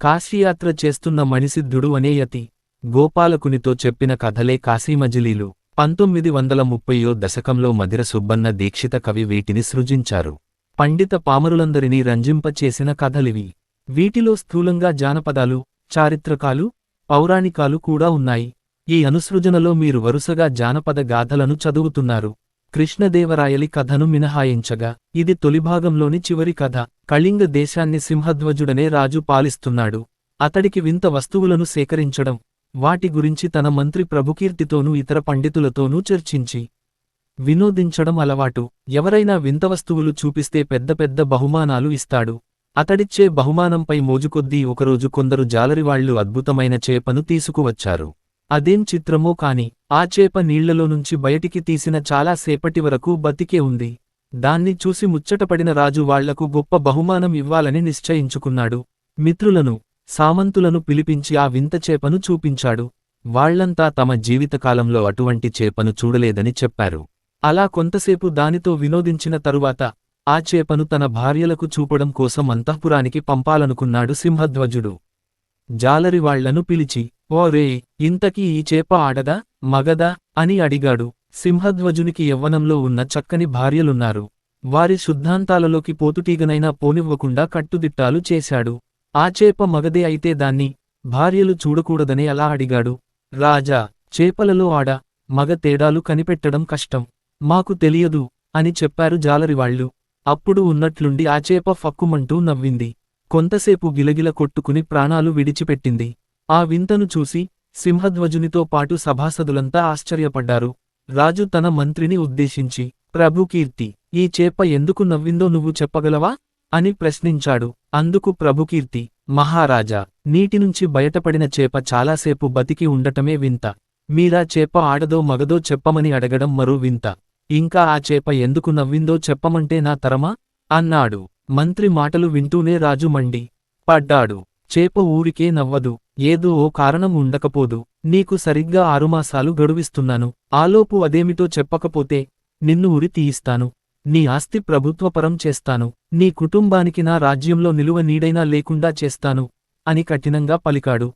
కాశీయాత్ర చేస్తున్న మణిసిద్ధుడు అనే యతి గోపాలకునితో చెప్పిన కథలే కాశీమజిలీలు. పంతొమ్మిది వందల ముప్పయో దశకంలో మధిర సుబ్బన్న దీక్షిత కవి వీటిని సృజించారు. పండిత పామరులందరినీ రంజింపచేసిన కథలివి. వీటిలో స్థూలంగా జానపదాలు చారిత్రకాలు పౌరాణికాలు కూడా ఉన్నాయి. ఈ అనుసృజనలో మీరు వరుసగా జానపద గాథలను చదువుతున్నారు. కృష్ణదేవరాయలి కథను మినహాయించగా ఇది తొలిభాగంలోని చివరి కథ. కళింగ దేశాన్ని సింహధ్వజుడనే రాజు పాలిస్తున్నాడు. అతడికి వింత వస్తువులను సేకరించడం వాటి గురించి తన మంత్రి ప్రభుకీర్తితోనూ ఇతర పండితులతోనూ చర్చించి వినోదించడం అలవాటు. ఎవరైనా వింత వస్తువులు చూపిస్తే పెద్ద పెద్ద బహుమానాలు ఇస్తాడు. అతడిచ్చే బహుమానంపై మోజుకొద్దీ ఒకరోజు కొందరు జాలరివాళ్ళు అద్భుతమైన చేపను తీసుకువచ్చారు. అదేం చిత్రమో కాని ఆ చేప నీళ్ళలో నుంచి బయటికి తీసిన చాలా సేపటి వరకు బతికే ఉంది. దాన్ని చూసి ముచ్చటపడిన రాజు వాళ్ళకు గొప్ప బహుమానం ఇవ్వాలని నిశ్చయించుకున్నాడు. మిత్రులను సామంతులను పిలిపించి ఆ వింత చేపను చూపించాడు. వాళ్ళంతా తమ జీవితకాలంలో అటువంటి చేపను చూడలేదని చెప్పారు. అలా కొంతసేపు దానితో వినోదించిన తరువాత ఆ చేపను తన భార్యలకు చూపడం కోసం అంతఃపురానికి పంపాలనుకున్నాడు సింహధ్వజుడు. జాలరివాళ్ళను పిలిచి ఓ రే ఇంతకీ ఈ చేప ఆడదా మగదా? అని అడిగాడు. సింహధ్వజునికి యవ్వనంలో ఉన్న చక్కని భార్యలున్నారు. వారి శుద్ధాంతాలలోకి పోతుటీగనైనా పోనివ్వకుండా కట్టుదిట్టాలు చేశాడు. ఆ చేప మగదే అయితే దాన్ని భార్యలు చూడకూడదనే అలా అడిగాడు. రాజా చేపలలో ఆడ మగ తేడాలు కనిపెట్టడం కష్టం. మాకు తెలియదు అని చెప్పారు జాలరివాళ్ళు అప్పుడు ఉన్నట్లుండి ఆ చేప ఫక్కుమంటూ నవ్వింది. కొంతసేపు గిలగిల కొట్టుకుని ప్రాణాలు విడిచిపెట్టింది. ఆ వింతను చూసి సింహధ్వజునితో పాటు సభాసదులంతా ఆశ్చర్యపడ్డారు. రాజు తన మంత్రిని ఉద్దేశించి ప్రభుకీర్తి ఈ చేప ఎందుకు నవ్విందో నువ్వు చెప్పగలవా? అని ప్రశ్నించాడు. అందుకు ప్రభుకీర్తి మహారాజా నీటినుంచి బయటపడిన చేప చాలాసేపు బతికి ఉండటమే వింత. మీరా చేప ఆడదో మగదో చెప్పమని అడగడం మరో వింత. ఇంకా ఆ చేప ఎందుకు నవ్విందో చెప్పమంటే నా తరమా? అన్నాడు. మంత్రి మాటలు వింటూనే రాజు మండి. పడ్డాడు. చేప ఊరికే నవ్వదు. ఏదో ఓ కారణం ఉండకపోదు. నీకు సరిగ్గా ఆరుమాసాలు గడువిస్తున్నాను. ఆలోపు అదేమిటో చెప్పకపోతే నిన్ను ఉరి తీయిస్తాను. నీ ఆస్తి ప్రభుత్వపరం చేస్తాను. నీ కుటుంబానికి నా రాజ్యంలో నిలువ నీడైనా లేకుండా చేస్తాను అని కఠినంగా పలికాడు.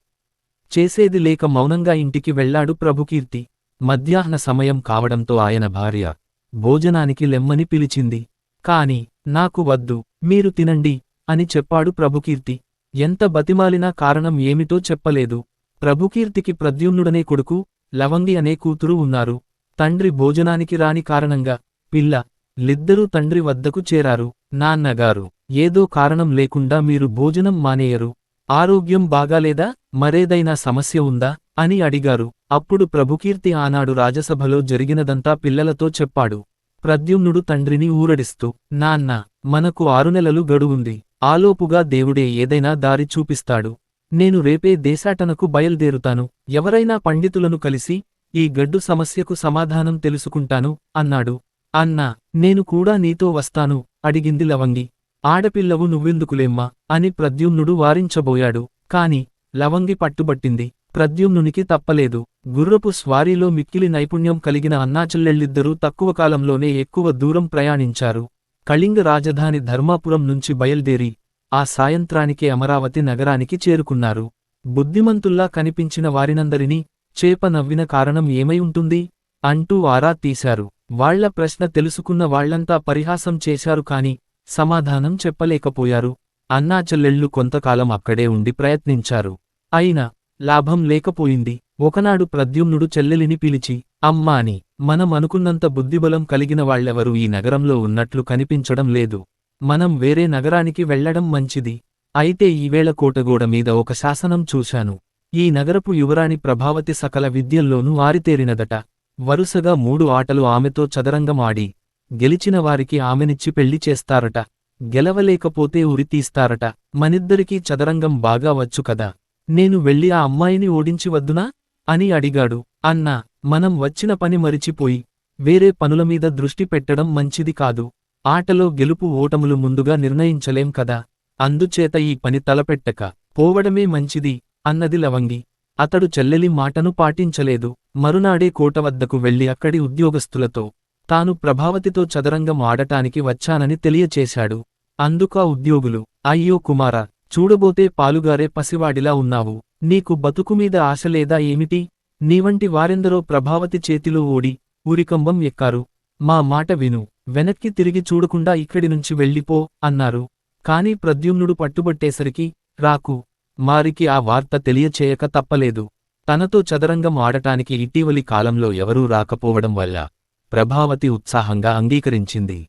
చేసేది లేక మౌనంగా ఇంటికి వెళ్ళాడు ప్రభుకీర్తి. మధ్యాహ్న సమయం కావడంతో ఆయన భార్య భోజనానికి లెమ్మని పిలిచింది. కాని నాకు వద్దు మీరు తినండి అని చెప్పాడు ప్రభుకీర్తి. ఎంత బతిమాలినా కారణం ఏమిటో చెప్పలేదు. ప్రభుకీర్తికి ప్రద్యుమ్నుడనే కొడుకు లవంగి అనే కూతురు ఉన్నారు. తండ్రి భోజనానికి రాని కారణంగా పిల్ల లిద్దరూ తండ్రి వద్దకు చేరారు. నాన్నగారు ఏదో కారణం లేకుండా మీరు భోజనం మానేయరు. ఆరోగ్యం బాగాలేదా మరేదైనా సమస్య ఉందా అని అడిగారు. అప్పుడు ప్రభుకీర్తి ఆనాడు రాజసభలో జరిగినదంతా పిల్లలతో చెప్పాడు. ప్రద్యుమ్నుడు తండ్రిని ఊరడిస్తూ నాన్న మనకు ఆరు నెలలు గడువుంది. ఆలోపుగా దేవుడే ఏదైనా దారి చూపిస్తాడు. నేను రేపే దేశాటనకు బయల్దేరుతాను. ఎవరైనా పండితులను కలిసి ఈ గడ్డు సమస్యకు సమాధానం తెలుసుకుంటాను అన్నాడు. అన్నా నేను కూడా నీతో వస్తాను అడిగింది లవంగి. ఆడపిల్లవు నువ్వెందుకులేమ్మా అని ప్రద్యుమ్నుడు వారించబోయాడు. కాని లవంగి పట్టుబట్టింది. ప్రద్యుమ్నునికి తప్పలేదు. గుర్రపు స్వారీలో మిక్కిలి నైపుణ్యం కలిగిన అన్నాచెల్లెళ్ళిద్దరూ తక్కువ కాలంలోనే ఎక్కువ దూరం ప్రయాణించారు. కళింగ రాజధాని ధర్మాపురం నుంచి బయల్దేరి ఆ సాయంత్రానికే అమరావతి నగరానికి చేరుకున్నారు. బుద్ధిమంతుల్లా కనిపించిన వారినందరినీ చేప నవ్విన కారణం ఏమై ఉంటుంది? అంటూ ఆరా తీశారు. వాళ్ళ ప్రశ్న తెలుసుకున్న వాళ్ళంతా పరిహాసం చేశారు కాని సమాధానం చెప్పలేకపోయారు. అన్నాచెల్లెళ్ళు కొంతకాలం అక్కడే ఉండి ప్రయత్నించారు. అయినా లాభం లేకపోయింది. ఒకనాడు ప్రద్యుమ్నుడు చెల్లెలిని పిలిచి అమ్మాని మనం అనుకున్నంత బుద్ధిబలం కలిగిన వాళ్ళెవరూ ఈ నగరంలో ఉన్నట్లు కనిపించడం లేదు. మనం వేరే నగరానికి వెళ్ళడం మంచిది. అయితే ఈవేళ కోటగోడ మీద ఒక శాసనం చూశాను. ఈ నగరపు యువరాణి ప్రభావతి సకల విద్యల్లోనూ ఆరితేరినదట. వరుసగా మూడు ఆటలు ఆమెతో చదరంగం ఆడి గెలిచిన వారికి ఆమెనిచ్చి పెళ్ళి చేస్తారట. గెలవలేకపోతే ఉరి తీస్తారట. మనిద్దరికీ చదరంగం బాగా వచ్చు కదా. నేను వెళ్ళి ఆ అమ్మాయిని ఓడించి వద్దునా అని అడిగాడు. అన్నా మనం వచ్చిన పని మరిచిపోయి వేరే పనుల మీద దృష్టి పెట్టడం మంచిది కాదు. ఆటలో గెలుపు ఓటములు ముందుగా నిర్ణయించలేం కదా. అందుచేత ఈ పని తలపెట్టక పోవడమే మంచిది అన్నది లవంగి. అతడు చెల్లెలి మాటను పాటించలేదు. మరునాడే కోట వద్దకు వెళ్ళి అక్కడి ఉద్యోగస్తులతో తాను ప్రభావతితో చదరంగం ఆడటానికి వచ్చానని తెలియచేశాడు. అందుకా ఉద్యోగులు అయ్యో కుమారా చూడబోతే పాలుగారే పసివాడిలా ఉన్నావు. నీకు బతుకుమీద ఆశలేదా ఏమిటి? నీవంటి వారెందరో ప్రభావతి చేతిలో ఓడి ఊరికంబం ఎక్కారు. మా మాట విను. వెనక్కి తిరిగి చూడకుండా ఇక్కడి నుంచి వెళ్ళిపో అన్నారు. కాని ప్రద్యుమ్నుడు పట్టుబట్టేసరికి రాకు. మారికి ఆ వార్త తెలియచేయక తప్పలేదు. తనతో చదరంగం ఆడటానికి ఇటీవలి కాలంలో ఎవరూ రాకపోవడం వల్ల ప్రభావతి ఉత్సాహంగా అంగీకరించింది.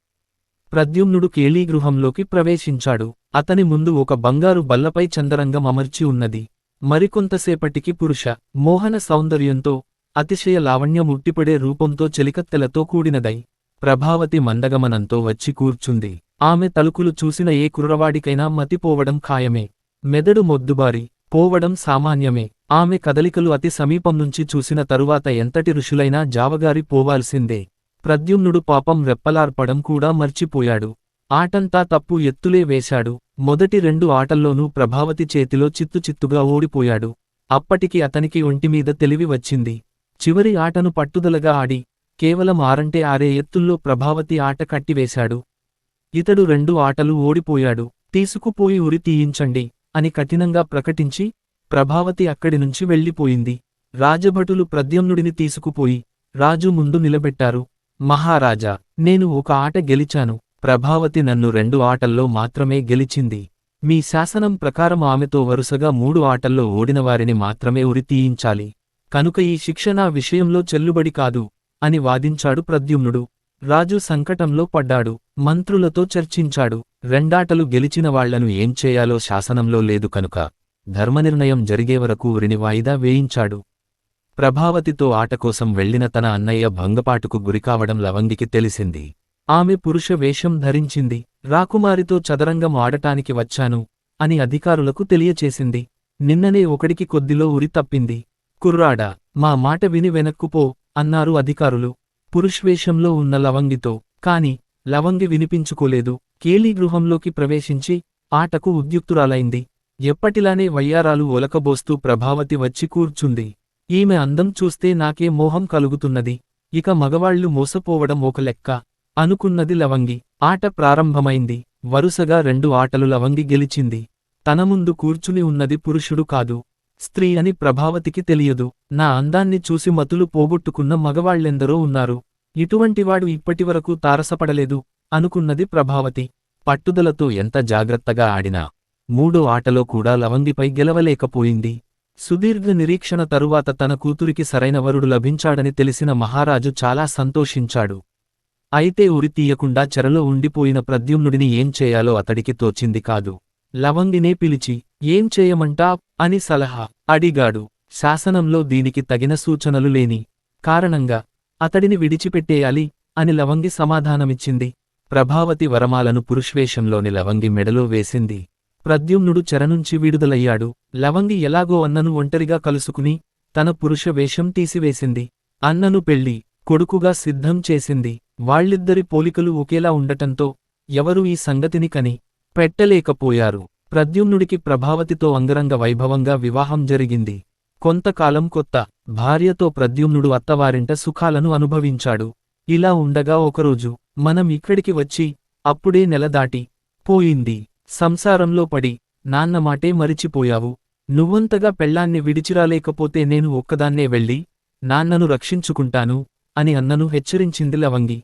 ప్రద్యుమ్నుడు కేళీగృహంలోకి ప్రవేశించాడు. అతని ముందు ఒక బంగారు బల్లపై చందరంగం అమర్చి ఉన్నది. మరికొంతసేపటికి పురుష మోహన సౌందర్యంతో అతిశయ లావణ్యం ఉట్టిపడే రూపంతో చెలికత్తెలతో కూడినదై ప్రభావతి మందగమనంతో వచ్చి కూర్చుంది. ఆమె తలుకులు చూసిన ఏ కుర్రవాడికైనా మతిపోవడం ఖాయమే. మెదడు మొద్దుబారి పోవడం సామాన్యమే. ఆమె కదలికలు అతి సమీపం నుంచి చూసిన తరువాత ఎంతటి ఋషులైనా జావగారి పోవాల్సిందే. ప్రద్యుమ్నుడు పాపం రెప్పలార్పడం కూడా మర్చిపోయాడు. ఆటంతా తప్పు ఎత్తులే వేశాడు. మొదటి రెండు ఆటల్లోనూ ప్రభావతి చేతిలో చిత్తుచిత్తుగా ఓడిపోయాడు. అప్పటికి అతనికి ఒంటిమీద తెలివి వచ్చింది. చివరి ఆటను పట్టుదలగా ఆడి కేవలం ఆరంటే ఆరే ఎత్తుల్లో ప్రభావతి ఆట కట్టివేశాడు. ఇతడు రెండు ఆటలు ఓడిపోయాడు. తీసుకుపోయి ఉరి తీయించండి అని కఠినంగా ప్రకటించి ప్రభావతి అక్కడి నుంచి వెళ్ళిపోయింది. రాజభటులు ప్రద్యుమ్నుడిని తీసుకుపోయి రాజు ముందు నిలబెట్టారు. మహారాజా నేను ఒక ఆట గెలిచాను. ప్రభావతి నన్ను రెండు ఆటల్లో మాత్రమే గెలిచింది. మీ శాసనం ప్రకారం ఆమెతో వరుసగా మూడు ఆటల్లో ఓడినవారిని మాత్రమే ఉరి తీయించాలి. కనుక ఈ శిక్షణ విషయంలో చెల్లుబడి కాదు అని వాదించాడు ప్రద్యుమ్నుడు. రాజు సంకటంలో పడ్డాడు మంత్రులతో చర్చించాడు. రెండాటలు గెలిచిన వాళ్ళను ఏం చేయాలో శాసనంలో లేదు కనుక ధర్మనిర్ణయం జరిగే వరకు ఉరిని వాయిదా వేయించాడు. ప్రభావతితో ఆటకోసం వెళ్ళిన తన అన్నయ్య భంగపాటుకు గురికావడం లవంగికి తెలిసింది. ఆమె పురుష వేషం ధరించింది. రాకుమారితో చదరంగం ఆడటానికి వచ్చాను అని అధికారులకు తెలియచేసింది. నిన్ననే ఒకడికి కొద్దిలో ఉరి తప్పింది. కుర్రాడా మా మాట విని వెనక్కుపో అన్నారు అధికారులు. పురుష్వేషంలో ఉన్న లవంగితో కాని లవంగి వినిపించుకోలేదు. కేళీగృహంలోకి ప్రవేశించి ఆటకు ఉద్యుక్తురాలైంది. ఎప్పటిలానే వయ్యారాలు ఒలకబోస్తూ ప్రభావతి వచ్చి కూర్చుంది. ఈమె అందం చూస్తే నాకే మోహం కలుగుతున్నది. ఇక మగవాళ్ళు మోసపోవడం ఒక లెక్క. అనుకున్నది లవంగి. ఆట ప్రారంభమైంది. వరుసగా రెండు ఆటలు లవంగి గెలిచింది. తన ముందు కూర్చుని ఉన్నది పురుషుడు కాదు. స్త్రీ అని ప్రభావతికి తెలియదు. నా అందాన్ని చూసి మతులు పోగొట్టుకున్న మగవాళ్ళెందరో ఉన్నారు. ఇటువంటివాడు ఇప్పటివరకు తారసపడలేదు అనుకున్నది ప్రభావతి. పట్టుదలతో ఎంత జాగ్రత్తగా ఆడినా. మూడో ఆటలో కూడా లవంగిపై గెలవలేకపోయింది. సుదీర్ఘ నిరీక్షణ తరువాత తన కూతురికి సరైన వరుడు లభించాడని తెలిసిన మహారాజు చాలా సంతోషించాడు. అయితే ఉరి తీయకుండా చెరలో ఉండిపోయిన ప్రద్యుమ్నుడిని ఏం చేయాలో అతడికి తోచింది కాదు. లవంగినే పిలిచి ఏం చేయమంటా? అని సలహా అడిగాడు. శాసనంలో దీనికి తగిన సూచనలు లేని కారణంగా అతడిని విడిచిపెట్టేయాలి అని లవంగి సమాధానమిచ్చింది. ప్రభావతి వరమాలను పురుష్వేషంలోని లవంగి మెడలో వేసింది. ప్రద్యుమ్నుడు చెరనుంచి విడుదలయ్యాడు. లవంగి ఎలాగో అన్నను ఒంటరిగా కలుసుకుని తన పురుష వేషం తీసివేసింది. అన్నను పెళ్ళి కొడుకుగా సిద్ధం చేసింది. వాళ్ళిద్దరి పోలికలు ఒకేలా ఉండటంతో ఎవరూ ఈ సంగతిని కని పెట్టలేకపోయారు. ప్రద్యుమ్నుడికి ప్రభావతితో అంగరంగ వైభవంగా వివాహం జరిగింది. కొంతకాలం కొత్త భార్యతో ప్రద్యుమ్నుడు అత్తవారింట సుఖాలను అనుభవించాడు. ఇలా ఉండగా ఒకరోజు మనం ఇక్కడికి వచ్చి అప్పుడే నెల దాటి పోయింది. సంసారంలో పడి నాన్న మాటే మరిచిపోయావు. నువ్వంతగా పెళ్ళాన్ని విడిచిరాలేకపోతే నేను ఒక్కదాన్నే వెళ్ళి నాన్నను రక్షించుకుంటాను అని అన్నను హెచ్చరించింది లవంగి.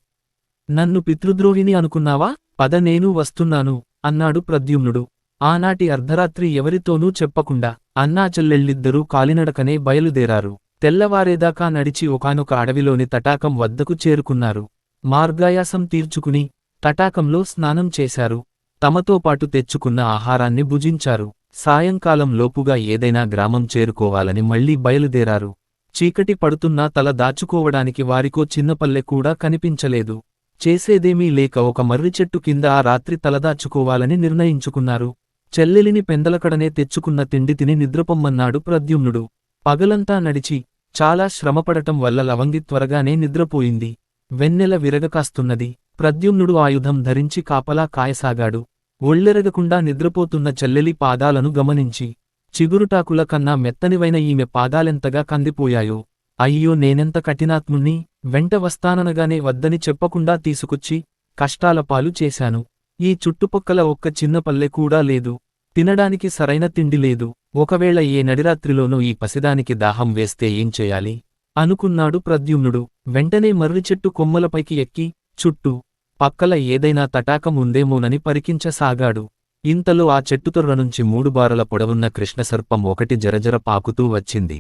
నన్ను పితృద్రోహిని అనుకున్నావా? పద నేను వస్తున్నాను అన్నాడు ప్రద్యుమ్నుడు. ఆనాటి అర్ధరాత్రి ఎవరితోనూ చెప్పకుండా అన్నా చెల్లెళ్ళిద్దరూ కాలినడకనే బయలుదేరారు. తెల్లవారేదాకా నడిచి ఒకానొక అడవిలోని తటాకం వద్దకు చేరుకున్నారు. మార్గాయాసం తీర్చుకుని తటాకంలో స్నానం చేశారు. తమతో పాటు తెచ్చుకున్న ఆహారాన్ని భుజించారు. సాయంకాలం లోపుగా ఏదైనా గ్రామం చేరుకోవాలని మళ్ళీ బయలుదేరారు. చీకటి పడుతున్నా తల దాచుకోవడానికి వారికో చిన్నపల్లె కూడా కనిపించలేదు. చేసేదేమీ లేక ఒక మర్రి చెట్టు కింద ఆ రాత్రి తలదాచుకోవాలని నిర్ణయించుకున్నారు. చెల్లెలిని పెందలకడనే తెచ్చుకున్న తిండి తిని నిద్రపొమ్మన్నాడు ప్రద్యుమ్నుడు. పగలంతా నడిచి చాలా శ్రమపడటం వల్ల లవంగి త్వరగానే నిద్రపోయింది. వెన్నెల విరగకాస్తున్నది ప్రద్యుమ్నుడు ఆయుధం ధరించి కాపలా కాయసాగాడు. ఒళ్ళెరగకుండా నిద్రపోతున్న చెల్లెలి పాదాలను గమనించి చిగురుటాకుల కన్నా మెత్తనివైన ఈమె పాదాలెంతగా కందిపోయాయో. అయ్యో నేనెంత కఠినాత్ముణ్ణి వెంట వస్తాననగానే వద్దని చెప్పకుండా తీసుకొచ్చి కష్టాల పాలు చేశాను. ఈ చుట్టుపక్కల ఒక్క చిన్న పల్లె కూడా లేదు. తినడానికి సరైన తిండి లేదు. ఒకవేళ ఏ నడిరాత్రిలోనూ ఈ పసిదానికి దాహం వేస్తే ఏం చేయాలి? అనుకున్నాడు ప్రద్యుమ్నుడు. వెంటనే మర్రి చెట్టు కొమ్మలపైకి ఎక్కి చుట్టూ పక్కల ఏదైనా తటాకం ఉందేమోనని పరికించసాగాడు. ఇంతలో ఆ చెట్టుతొర్ర నుంచి మూడు బారల పొడవున్న కృష్ణసర్పం ఒకటి జరజర పాకుతూ వచ్చింది.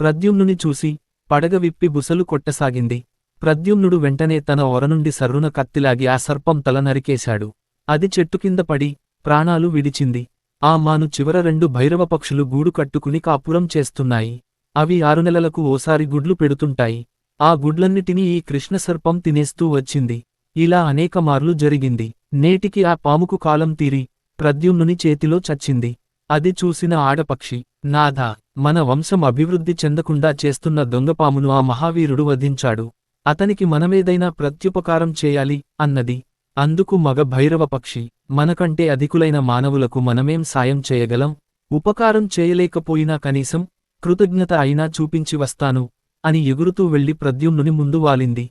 ప్రద్యుమ్నుని చూసి పడగ విప్పి బుసలు కొట్టసాగింది. ప్రద్యుమ్నుడు వెంటనే తన ఒరనుండి సర్రున కత్తిలాగి ఆ సర్పం తల నరికేశాడు. అది చెట్టు కింద పడి ప్రాణాలు విడిచింది. ఆ మాను చివర రెండు భైరవ పక్షులు గూడు కట్టుకుని కాపురం చేస్తున్నాయి. అవి ఆరు నెలలకు ఓసారి గుడ్లు పెడుతుంటాయి. ఆ గుడ్లన్నిటినీ ఈ కృష్ణసర్పం తినేస్తూ వచ్చింది. ఇలా అనేకమార్లు జరిగింది. నేటికి ఆ పాముకు కాలం తీరి ప్రద్యుమ్నుని చేతిలో చచ్చింది. అది చూసిన ఆడపక్షి నాథ మన వంశం అభివృద్ధి చెందకుండా చేస్తున్న దొంగపామును ఆ మహావీరుడు వధించాడు. అతనికి మనమేదైనా ప్రత్యుపకారం చేయాలి అన్నది. అందుకు మగ భైరవ పక్షి మనకంటే అధికులైన మానవులకు మనమేం సాయం చేయగలం? ఉపకారం చేయలేకపోయినా కనీసం కృతజ్ఞత అయినా చూపించి వస్తాను అని ఎగురుతూ వెళ్ళి ప్రద్యుమ్నుని ముందు వాలింది.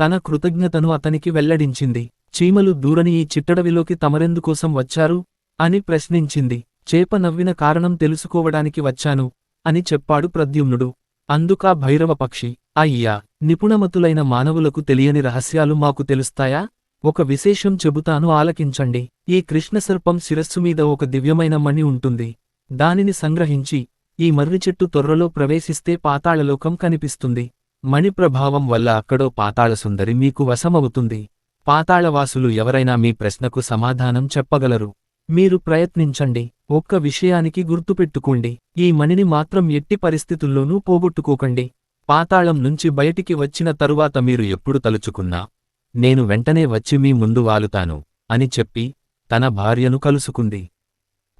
తన కృతజ్ఞతను అతనికి వెల్లడించింది. చీమలు దూరని ఈ చిట్టడవిలోకి తమరెందుకోసం వచ్చారు? అని ప్రశ్నించింది. చేప నవ్విన కారణం తెలుసుకోవడానికి వచ్చాను అని చెప్పాడు ప్రద్యుమ్నుడు. అందుకా భైరవ పక్షి. అయ్యా నిపుణమతులైన మానవులకు తెలియని రహస్యాలు మాకు తెలుస్తాయా? ఒక విశేషం చెబుతాను ఆలకించండి. ఈ కృష్ణసర్పం శిరస్సు మీద ఒక దివ్యమైన మణి ఉంటుంది. దానిని సంగ్రహించి ఈ మర్రి చెట్టు తొర్రలో ప్రవేశిస్తే పాతాళలోకం కనిపిస్తుంది. మణిప్రభావం వల్ల అక్కడో పాతాళసుందరి మీకు వశమవుతుంది. పాతాళవాసులు ఎవరైనా మీ ప్రశ్నకు సమాధానం చెప్పగలరు. మీరు ప్రయత్నించండి. ఒక్క విషయానికి గుర్తుపెట్టుకోండి. ఈ మణిని మాత్రం ఎట్టి పరిస్థితుల్లోనూ పోగొట్టుకోకండి. పాతాళం నుంచి బయటికి వచ్చిన తరువాత మీరు ఎప్పుడు తలుచుకున్నా నేను వెంటనే వచ్చి మీ ముందు వాలుతాను అని చెప్పి తన భార్యను కలుసుకుంది.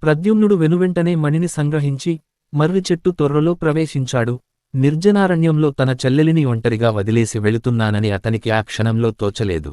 ప్రద్యుమ్నుడు వెనువెంటనే మణిని సంగ్రహించి మర్రి చెట్టు తొర్రలో ప్రవేశించాడు. నిర్జనారణ్యంలో తన చెల్లెలిని ఒంటరిగా వదిలేసి వెళుతున్నానని అతనికి ఆ క్షణంలో తోచలేదు.